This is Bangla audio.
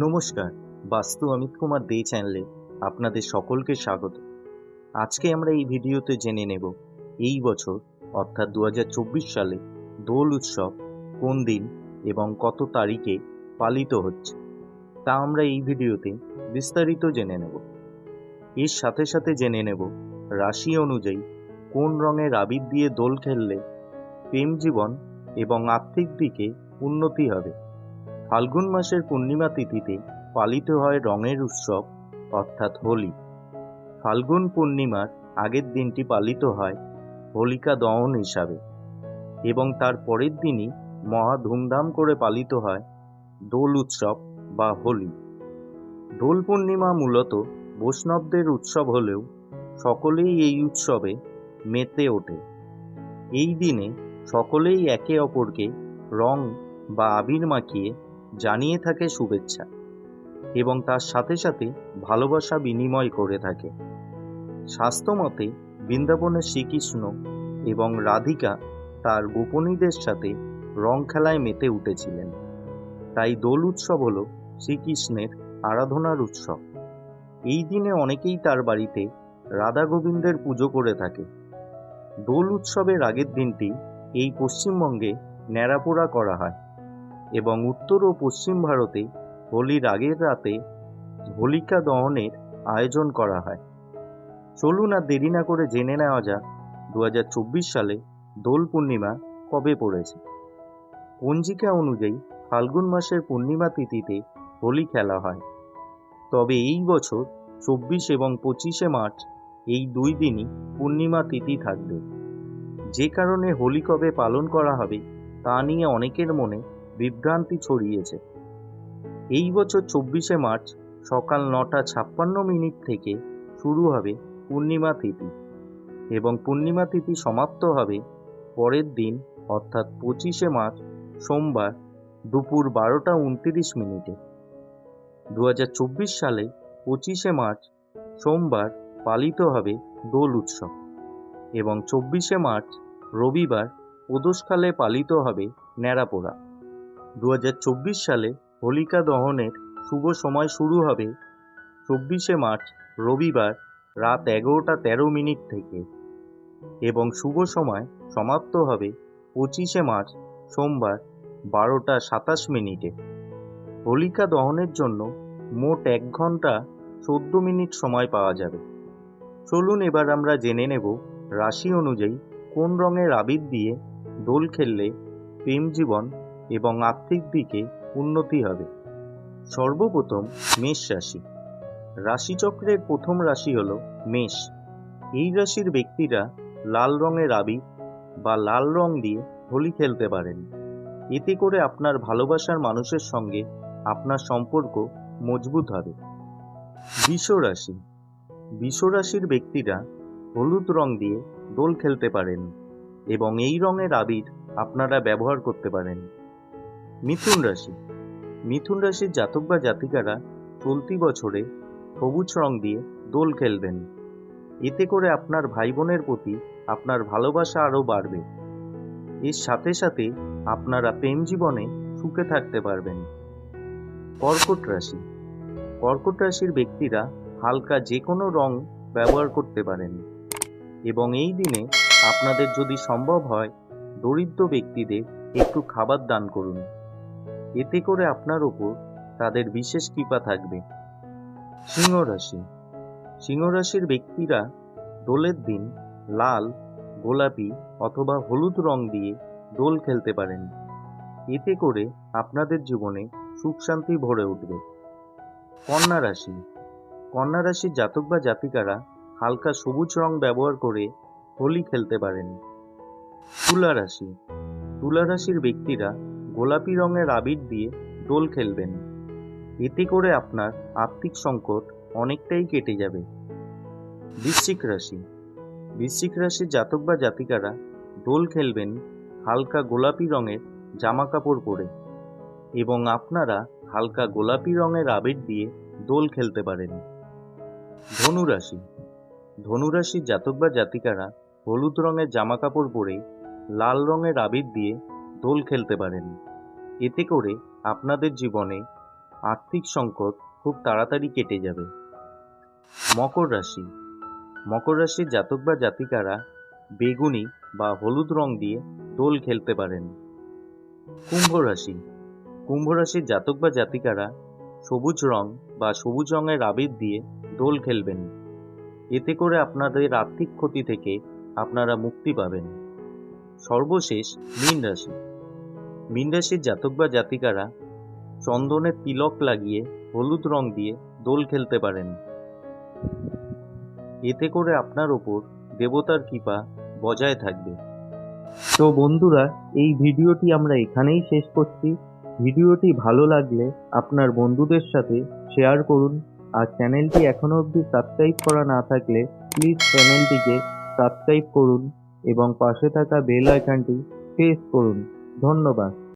নমস্কার, বাস্তু অমিত কুমার দে চ্যানেলে আপনাদের সকলকে স্বাগত। আজকে আমরা এই ভিডিওতে জেনে নেব, এই বছর অর্থাৎ দু হাজার চব্বিশ সালে দোল উৎসব কোন দিন এবং কত তারিখে পালিত হচ্ছে, তা আমরা এই ভিডিওতে বিস্তারিত জেনে নেব। এর সাথে সাথে জেনে নেব রাশি অনুযায়ী কোন রঙের আবির দিয়ে দোল খেললে প্রেম জীবন এবং আর্থিক দিকে উন্নতি হবে। ফাল্গুন মাসের পূর্ণিমা তিথিতে পালিত হয় রঙের উৎসব, অর্থাৎ হোলি। ফাল্গুন পূর্ণিমার আগের দিনটি পালিত হয় হোলিকা দহন হিসাবে এবং তার পরের দিনই মহা ধুমধাম করে পালিত হয় দোল উৎসব বা হোলি। দোল পূর্ণিমা মূলত বৈষ্ণবদের উৎসব হলেও সকলেই এই উৎসবে মেতে ওঠে। এই দিনে সকলেই একে অপরকে রং বা আবির মাখিয়ে জানিয়ে থাকে শুভেচ্ছা এবং তার সাথে সাথে ভালোবাসা বিনিময় করে থাকে। স্বাস্থ্যমতে বৃন্দাবনের শ্রীকৃষ্ণ এবং রাধিকা তার গোপনীদের সাথে রং খেলায় মেতে উঠেছিলেন। তাই দোল উৎসব হল শ্রীকৃষ্ণের আরাধনার উৎসব। এই দিনে অনেকেই তার বাড়িতে রাধা গোবিন্দের পুজো করে থাকে। দোল উৎসবের আগের দিনটি এই পশ্চিমবঙ্গে ন্যাড়াপোড়া করা হয়। এবং উত্তর ও পশ্চিম ভারতে হোলির আগের রাতে হোলিকা দহনের আয়োজন করা হয়। চলুন আর দেরি না করে জেনে নেওয়া যাক দু হাজার চব্বিশ সালে দোল পূর্ণিমা কবে পড়েছে। পঞ্জিকা অনুযায়ী ফাল্গুন মাসের পূর্ণিমা তিথিতে হোলি খেলা হয়। তবে এই বছর চব্বিশ এবং পঁচিশে মার্চ এই দুই দিনই পূর্ণিমা তিথি থাকবে। যে কারণে হোলি কবে পালন করা হবে তা নিয়ে অনেকের মনে বিভ্রান্তি ছড়িয়েছে। এই বছর চব্বিশে মার্চ সকাল নটা ছাপ্পান্ন মিনিট থেকে শুরু হবে পূর্ণিমা তিথি এবং পূর্ণিমা তিথি সমাপ্ত হবে পরের দিন, অর্থাৎ পঁচিশে মার্চ, সোমবার দুপুর বারোটা উনতিরিশ মিনিটে। দু হাজার চব্বিশ সালে পঁচিশে মার্চ, সোমবার পালিত হবে দোল উৎসব এবং চব্বিশে মার্চ রবিবার প্রদোষকালে পালিত হবে ন্যাড়াপোড়া। দু হাজার চব্বিশ সালে হোলিকা দহনের শুভ সময় শুরু হবে চব্বিশে মার্চ, রবিবার রাত এগারোটা তেরো মিনিট থেকে এবং শুভ সময় সমাপ্ত হবে পঁচিশে মার্চ, সোমবার বারোটা সাতাশ মিনিটে। হোলিকা দহনের জন্য মোট এক ঘণ্টা চোদ্দ মিনিট সময় পাওয়া যাবে। চলুন এবার আমরা জেনে নেব রাশি অনুযায়ী কোন রঙের আবির দিয়ে দোল খেললে প্রেম জীবন এবং আর্থিক দিকে উন্নতি হবে। সর্বপ্রথম মেষ রাশি। রাশিচক্রের প্রথম রাশি হল মেষ। এই রাশির ব্যক্তিরা লাল রঙের আবির বা লাল রং দিয়ে হোলি খেলতে পারেন। এতে করে আপনার ভালোবাসার মানুষের সঙ্গে আপনার সম্পর্ক মজবুত হবে। বিষ রাশি। বিষ রাশির ব্যক্তিরা হলুদ রং দিয়ে দোল খেলতে পারেন এবং এই রঙের আবির আপনারা ব্যবহার করতে পারেন। মিথুন রাশি। মিথুন রাশির জাতক বা জাতিকারা চলতি বছরে সবুজ রং দিয়ে দোল খেলবেন। এতে করে আপনার ভাই বোনের প্রতি আপনার ভালোবাসা আরও বাড়বে। এর সাথে সাথে আপনারা প্রেম জীবনে সুখে থাকতে পারবেন। কর্কট রাশি। কর্কট রাশির ব্যক্তিরা হালকা যে কোনো রং ব্যবহার করতে পারেন। এবং এই দিনে আপনাদের যদি সম্ভব হয়, দরিদ্র ব্যক্তিদের একটু খাবার দান করুন। এতে করে আপনার ওপর তাদের বিশেষ কৃপা থাকবে। সিংহ রাশি। সিংহ রাশির ব্যক্তিরা দোলের দিন লাল, গোলাপি অথবা হলুদ রং দিয়ে দোল খেলতে পারেন। এতে করে আপনাদের জীবনে সুখ শান্তি ভরে উঠবে। কন্যা রাশি। কন্যা রাশির জাতক বা জাতিকারা হালকা সবুজ রং ব্যবহার করে হোলি খেলতে পারেন। তুলা রাশি। তুলা রাশির ব্যক্তিরা গোলাপি রঙের আবির দিয়ে দোল খেলবেন। এতে করে আপনার আর্থিক সংকট অনেকটাই কেটে যাবে। বৃশ্চিক রাশি। বৃশ্চিক রাশির জাতক বা জাতিকারা দোল খেলবেন হালকা গোলাপি রঙের জামা কাপড় পরে এবং আপনারা হালকা গোলাপি রঙের আবির দিয়ে দোল খেলতে পারেন। ধনুরাশি। ধনুরাশির জাতক বা জাতিকারা হলুদ রঙের জামা কাপড় পরে লাল রঙের আবির দিয়ে দোল খেলতে পারেন। এতে করে আপনাদের জীবনে আর্থিক সংকট খুব তাড়াতাড়ি কেটে যাবে। মকর রাশি। মকর রাশির জাতক বা জাতিকারা বেগুনি বা হলুদ রং দিয়ে দোল খেলতে পারেন। কুম্ভ রাশি। কুম্ভ রাশির জাতক বা জাতিকারা সবুজ রং বা সবুজ রঙের আবির দিয়ে দোল খেলবেন। এতে করে আপনাদের আর্থিক ক্ষতি থেকে আপনারা মুক্তি পাবেন। সর্বশেষ মীন রাশি। মীন রাশির জাতক বা জাতিকারা চন্দনের তিলক লাগিয়ে হলুদ রং দিয়ে দোল খেলতে পারেন। এতে করে আপনার ওপর দেবতার কৃপা বজায় থাকবে। তো বন্ধুরা, এই ভিডিওটি আমরা এখানেই শেষ করছি। ভিডিওটি ভালো লাগলে আপনার বন্ধুদের সাথে শেয়ার করুন। আর চ্যানেলটি এখনও অবধি সাবস্ক্রাইব করা না থাকলে প্লিজ চ্যানেলটিকে সাবস্ক্রাইব করুন এবং পাশে থাকা বেল আইকনটি প্রেস করুন। ধন্যবাদ।